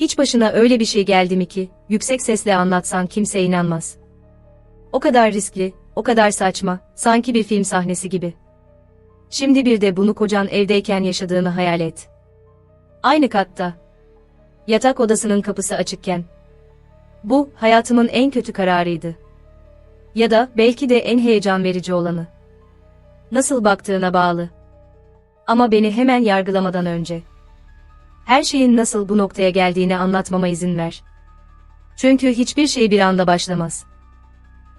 Hiç başına öyle bir şey geldi mi ki, yüksek sesle anlatsan kimse inanmaz. O kadar riskli, o kadar saçma, sanki bir film sahnesi gibi. Şimdi bir de bunu kocan evdeyken yaşadığını hayal et. Aynı katta. Yatak odasının kapısı açıkken. Bu, hayatımın en kötü kararıydı. Ya da belki de en heyecan verici olanı. Nasıl baktığına bağlı. Ama beni hemen yargılamadan önce. Her şeyin nasıl bu noktaya geldiğini anlatmama izin ver. Çünkü hiçbir şey bir anda başlamaz.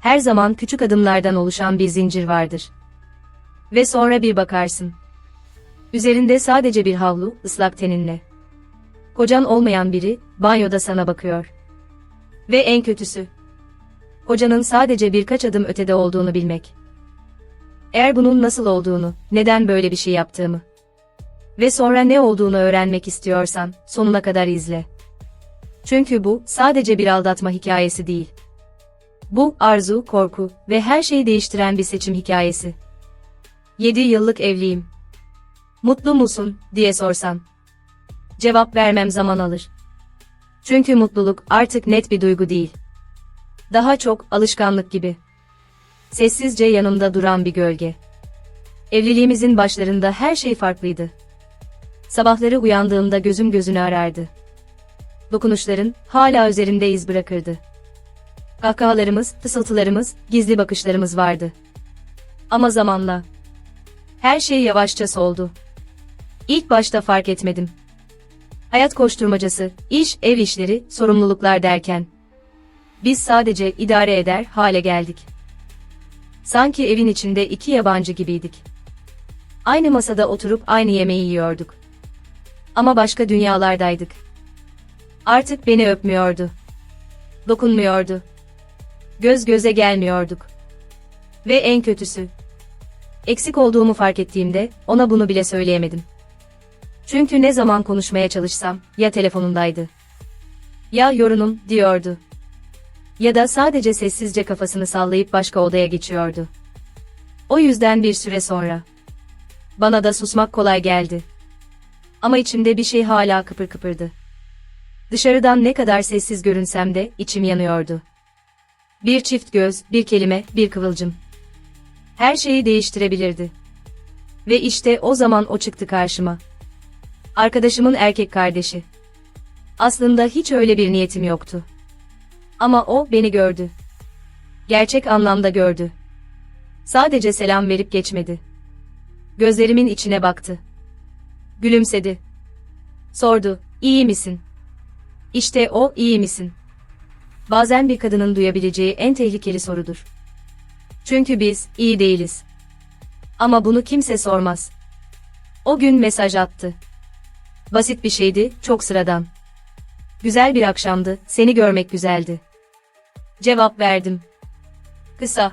Her zaman küçük adımlardan oluşan bir zincir vardır. Ve sonra bir bakarsın. Üzerinde sadece bir havlu, ıslak teninle. Kocan olmayan biri, banyoda sana bakıyor. Ve en kötüsü. Kocanın sadece birkaç adım ötede olduğunu bilmek. Eğer bunun nasıl olduğunu, neden böyle bir şey yaptığımı ve sonra ne olduğunu öğrenmek istiyorsan, sonuna kadar izle. Çünkü bu, sadece bir aldatma hikayesi değil. Bu, arzu, korku ve her şeyi değiştiren bir seçim hikayesi. 7 yıllık evliyim. Mutlu musun, diye sorsam. Cevap vermem zaman alır. Çünkü mutluluk artık net bir duygu değil. Daha çok alışkanlık gibi. Sessizce yanımda duran bir gölge. Evliliğimizin başlarında her şey farklıydı. Sabahları uyandığımda gözüm gözünü arardı. Dokunuşların hala üzerimde iz bırakırdı. Kahkahalarımız, fısıltılarımız, gizli bakışlarımız vardı. Ama zamanla her şey yavaşça soldu. İlk başta fark etmedim. Hayat koşturmacası, iş, ev işleri, sorumluluklar derken biz sadece idare eder hale geldik. Sanki evin içinde iki yabancı gibiydik. Aynı masada oturup aynı yemeği yiyorduk. Ama başka dünyalardaydık. Artık beni öpmüyordu. Dokunmuyordu. Göz göze gelmiyorduk. Ve en kötüsü. Eksik olduğumu fark ettiğimde ona bunu bile söyleyemedim. Çünkü ne zaman konuşmaya çalışsam ya telefonundaydı. Ya yorunum diyordu. Ya da sadece sessizce kafasını sallayıp başka odaya geçiyordu. O yüzden bir süre sonra bana da susmak kolay geldi. Ama içimde bir şey hala kıpır kıpırdı. Dışarıdan ne kadar sessiz görünsem de içim yanıyordu. Bir çift göz, bir kelime, bir kıvılcım. Her şeyi değiştirebilirdi. Ve işte o zaman o çıktı karşıma. Arkadaşımın erkek kardeşi. Aslında hiç öyle bir niyetim yoktu. Ama o beni gördü. Gerçek anlamda gördü. Sadece selam verip geçmedi. Gözlerimin içine baktı. Gülümsedi. Sordu, iyi misin? İşte o, iyi misin? Bazen bir kadının duyabileceği en tehlikeli sorudur. Çünkü biz, iyi değiliz. Ama bunu kimse sormaz. O gün mesaj attı. Basit bir şeydi, çok sıradan. Güzel bir akşamdı, seni görmek güzeldi. Cevap verdim. Kısa.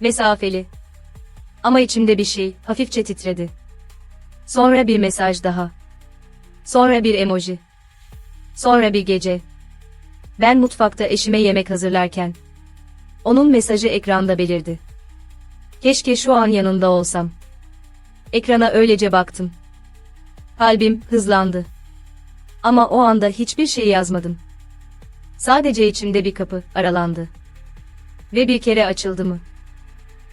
Mesafeli. Ama içimde bir şey, hafifçe titredi. Sonra bir mesaj daha. Sonra bir emoji. Sonra bir gece. Ben mutfakta eşime yemek hazırlarken. Onun mesajı ekranda belirdi. Keşke şu an yanında olsam. Ekrana öylece baktım. Kalbim hızlandı. Ama o anda hiçbir şey yazmadım. Sadece içimde bir kapı aralandı. Ve bir kere açıldı mı?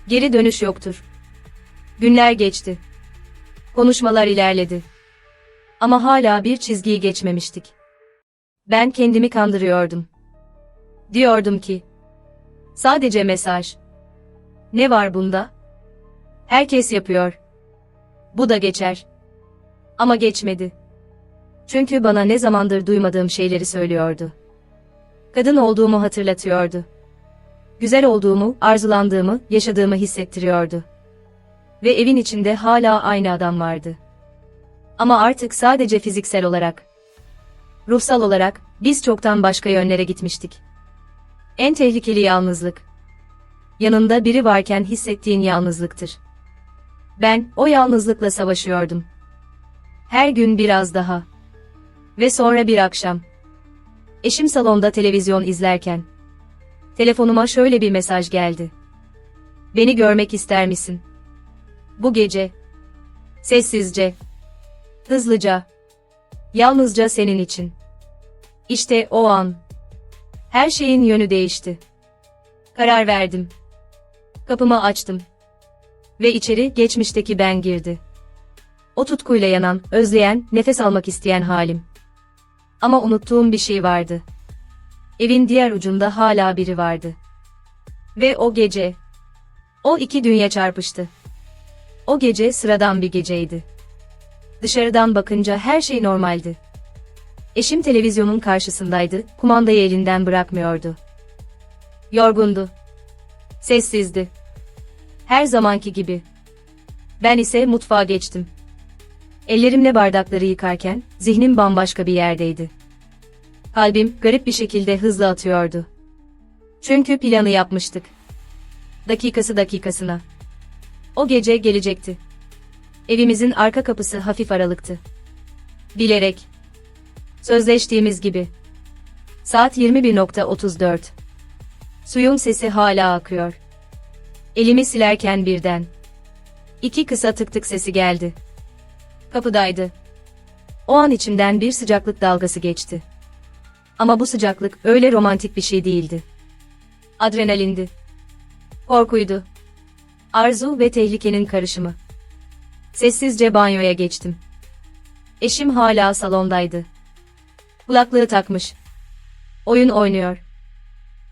Geri dönüş yoktur. Günler geçti. Konuşmalar ilerledi. Ama hala bir çizgiyi geçmemiştik. Ben kendimi kandırıyordum. Diyordum ki, sadece mesaj. Ne var bunda? Herkes yapıyor. Bu da geçer. Ama geçmedi. Çünkü bana ne zamandır duymadığım şeyleri söylüyordu. Kadın olduğumu hatırlatıyordu. Güzel olduğumu, arzulandığımı, yaşadığımı hissettiriyordu ve evin içinde hala aynı adam vardı. Ama artık sadece fiziksel olarak. Ruhsal olarak biz çoktan başka yönlere gitmiştik. En tehlikeli yalnızlık. Yanında biri varken hissettiğin yalnızlıktır. Ben o yalnızlıkla savaşıyordum. Her gün biraz daha. Ve sonra bir akşam. Eşim salonda televizyon izlerken. Telefonuma şöyle bir mesaj geldi. Beni görmek ister misin?'' Bu gece. Sessizce. Hızlıca. Yalnızca senin için. İşte o an. Her şeyin yönü değişti. Karar verdim. Kapımı açtım. Ve içeri geçmişteki ben girdi. O tutkuyla yanan, özleyen, nefes almak isteyen halim. Ama unuttuğum bir şey vardı. Evin diğer ucunda hala biri vardı. Ve o gece, o iki dünya çarpıştı. O gece sıradan bir geceydi. Dışarıdan bakınca her şey normaldi. Eşim televizyonun karşısındaydı, kumandayı elinden bırakmıyordu. Yorgundu. Sessizdi. Her zamanki gibi. Ben ise mutfağa geçtim. Ellerimle bardakları yıkarken zihnim bambaşka bir yerdeydi. Kalbim garip bir şekilde hızlı atıyordu. Çünkü planı yapmıştık. Dakikası dakikasına. O gece gelecekti. Evimizin arka kapısı hafif aralıktı. Bilerek. Sözleştiğimiz gibi. Saat 21.34. Suyun sesi hala akıyor. Elimi silerken birden. İki kısa tık tık sesi geldi. Kapıdaydı. O an içimden bir sıcaklık dalgası geçti. Ama bu sıcaklık öyle romantik bir şey değildi. Adrenalindi. Korkuydu. Arzu ve tehlikenin karışımı. Sessizce banyoya geçtim. Eşim hala salondaydı. Kulaklığı takmış. Oyun oynuyor.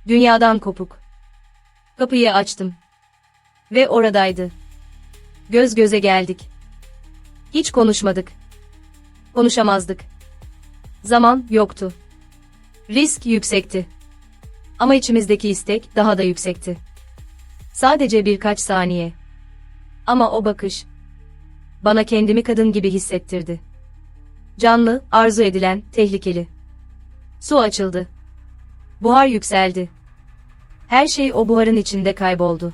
Dünyadan kopuk. Kapıyı açtım. Ve oradaydı. Göz göze geldik. Hiç konuşmadık. Konuşamazdık. Zaman yoktu. Risk yüksekti. Ama içimizdeki istek daha da yüksekti. Sadece birkaç saniye. Ama o bakış bana kendimi kadın gibi hissettirdi. Canlı, arzu edilen, tehlikeli. Su açıldı. Buhar yükseldi. Her şey o buharın içinde kayboldu.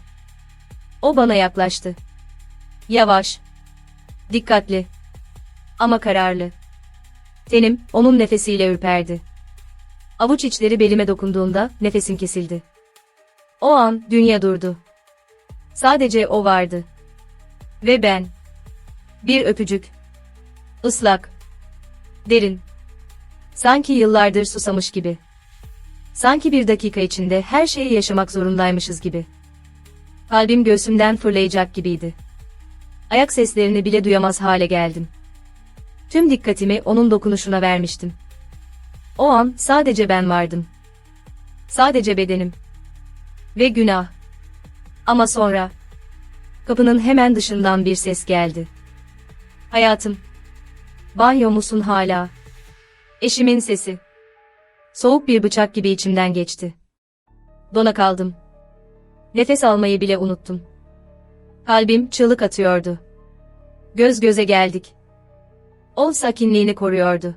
O bana yaklaştı. Yavaş. Dikkatli. Ama kararlı. Tenim, onun nefesiyle ürperdi. Avuç içleri belime dokunduğunda nefesim kesildi. O an dünya durdu. Sadece o vardı. Ve ben. Bir öpücük. Islak. Derin. Sanki yıllardır susamış gibi. Sanki bir dakika içinde her şeyi yaşamak zorundaymışız gibi. Kalbim göğsümden fırlayacak gibiydi. Ayak seslerini bile duyamaz hale geldim. Tüm dikkatimi onun dokunuşuna vermiştim. O an sadece ben vardım. Sadece bedenim. Ve günah. Ama sonra kapının hemen dışından bir ses geldi. Hayatım. Banyo musun hala? Eşimin sesi. Soğuk bir bıçak gibi içimden geçti. Dona kaldım. Nefes almayı bile unuttum. Kalbim çığlık atıyordu. Göz göze geldik. O sakinliğini koruyordu.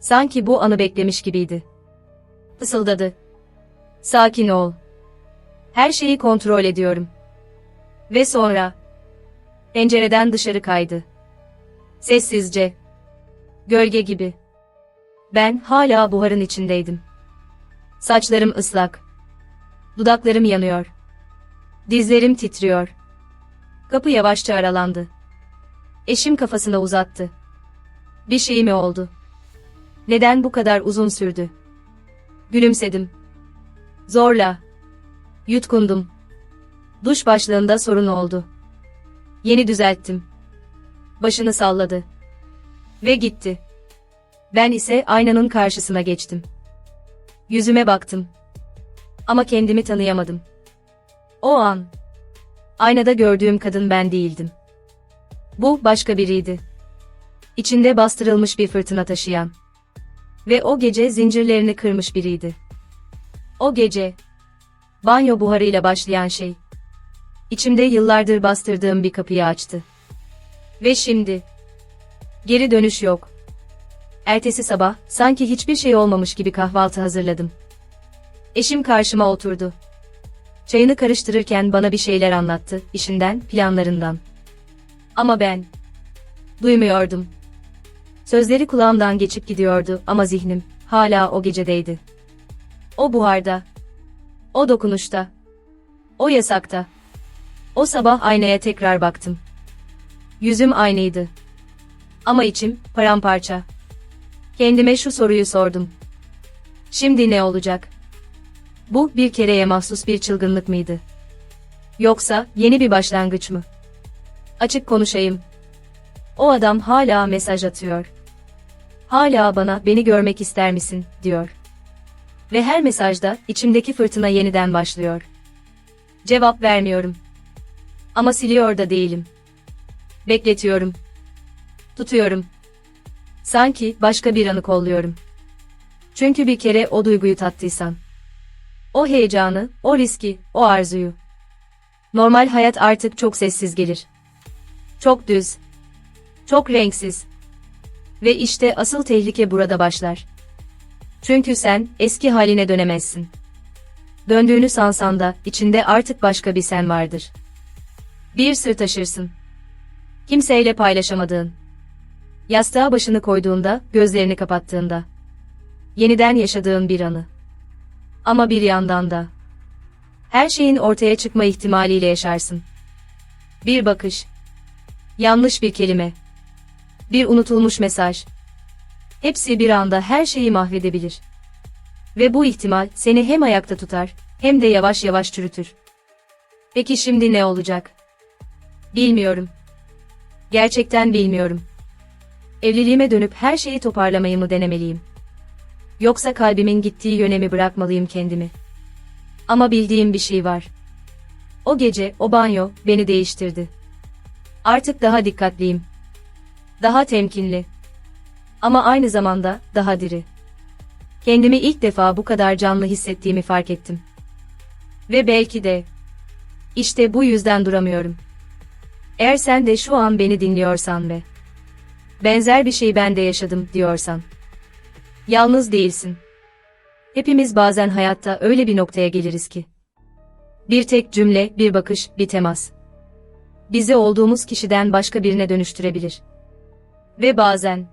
Sanki bu anı beklemiş gibiydi. Fısıldadı. Sakin ol. Her şeyi kontrol ediyorum. Ve sonra pencereden dışarı kaydı. Sessizce. Gölge gibi. Ben hala buharın içindeydim. Saçlarım ıslak. Dudaklarım yanıyor. Dizlerim titriyor. Kapı yavaşça aralandı. Eşim kafasını uzattı. Bir şey mi oldu? Neden bu kadar uzun sürdü? Gülümsedim. Zorla. Yutkundum. Duş başlığında sorun oldu. Yeni düzelttim. Başını salladı. Ve gitti. Ben ise aynanın karşısına geçtim. Yüzüme baktım. Ama kendimi tanıyamadım. O an aynada gördüğüm kadın ben değildim. Bu başka biriydi. İçinde bastırılmış bir fırtına taşıyan ve o gece zincirlerini kırmış biriydi. O gece banyo buharıyla başlayan şey içimde yıllardır bastırdığım bir kapıyı açtı. Ve şimdi geri dönüş yok. Ertesi sabah sanki hiçbir şey olmamış gibi kahvaltı hazırladım. Eşim karşıma oturdu. Çayını karıştırırken bana bir şeyler anlattı, işinden, planlarından. Ama ben duymuyordum. Sözleri kulağımdan geçip gidiyordu ama zihnim hala o gecedeydi. O buharda, o dokunuşta, o yasakta. O sabah aynaya tekrar baktım. Yüzüm aynıydı. Ama içim paramparça. Kendime şu soruyu sordum. Şimdi ne olacak? Bu bir kereye mahsus bir çılgınlık mıydı? Yoksa yeni bir başlangıç mı? Açık konuşayım. O adam hala mesaj atıyor. Hala bana beni görmek ister misin diyor. Ve her mesajda içimdeki fırtına yeniden başlıyor. Cevap vermiyorum. Ama siliyor da değilim. Bekletiyorum. Tutuyorum. Sanki başka bir anı kolluyorum. Çünkü bir kere o duyguyu tattıysan. O heyecanı, o riski, o arzuyu. Normal hayat artık çok sessiz gelir. Çok düz. Çok renksiz. Ve işte asıl tehlike burada başlar. Çünkü sen eski haline dönemezsin. Döndüğünü sansan da içinde artık başka bir sen vardır. Bir sır taşırsın. Kimseyle paylaşamadığın. Yastığa başını koyduğunda, gözlerini kapattığında. Yeniden yaşadığın bir anı. Ama bir yandan da her şeyin ortaya çıkma ihtimaliyle yaşarsın. Bir bakış, yanlış bir kelime, bir unutulmuş mesaj. Hepsi bir anda her şeyi mahvedebilir. Ve bu ihtimal seni hem ayakta tutar, hem de yavaş yavaş çürütür. Peki şimdi ne olacak? Bilmiyorum. Gerçekten bilmiyorum. Evliliğime dönüp her şeyi toparlamayı mı denemeliyim? Yoksa kalbimin gittiği yöne mi bırakmalıyım kendimi? Ama bildiğim bir şey var. O gece, o banyo, beni değiştirdi. Artık daha dikkatliyim. Daha temkinli. Ama aynı zamanda, daha diri. Kendimi ilk defa bu kadar canlı hissettiğimi fark ettim. Ve belki de... işte bu yüzden duramıyorum. Eğer sen de şu an beni dinliyorsan ve... benzer bir şey ben de yaşadım diyorsan... Yalnız değilsin. Hepimiz bazen hayatta öyle bir noktaya geliriz ki. Bir tek cümle, bir bakış, bir temas. Bizi olduğumuz kişiden başka birine dönüştürebilir. Ve bazen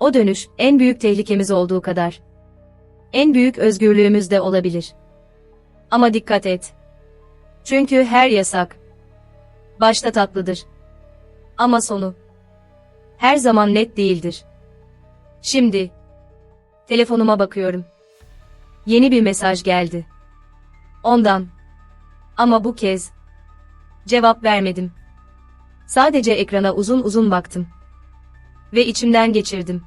o dönüş en büyük tehlikemiz olduğu kadar en büyük özgürlüğümüz de olabilir. Ama dikkat et. Çünkü her yasak başta tatlıdır. Ama sonu her zaman net değildir. Şimdi telefonuma bakıyorum. Yeni bir mesaj geldi. Ondan. Ama bu kez cevap vermedim. Sadece ekrana uzun uzun baktım. Ve içimden geçirdim.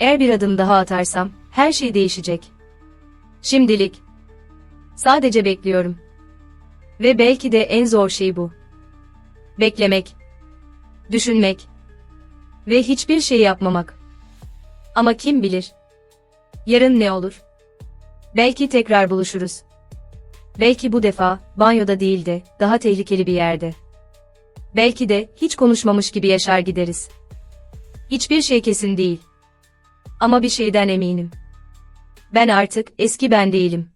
Eğer bir adım daha atarsam her şey değişecek. Şimdilik sadece bekliyorum. Ve belki de en zor şey bu. Beklemek, düşünmek ve hiçbir şey yapmamak. Ama kim bilir? Yarın ne olur? Belki tekrar buluşuruz. Belki bu defa banyoda değil de daha tehlikeli bir yerde. Belki de hiç konuşmamış gibi yaşar gideriz. Hiçbir şey kesin değil. Ama bir şeyden eminim. Ben artık eski ben değilim.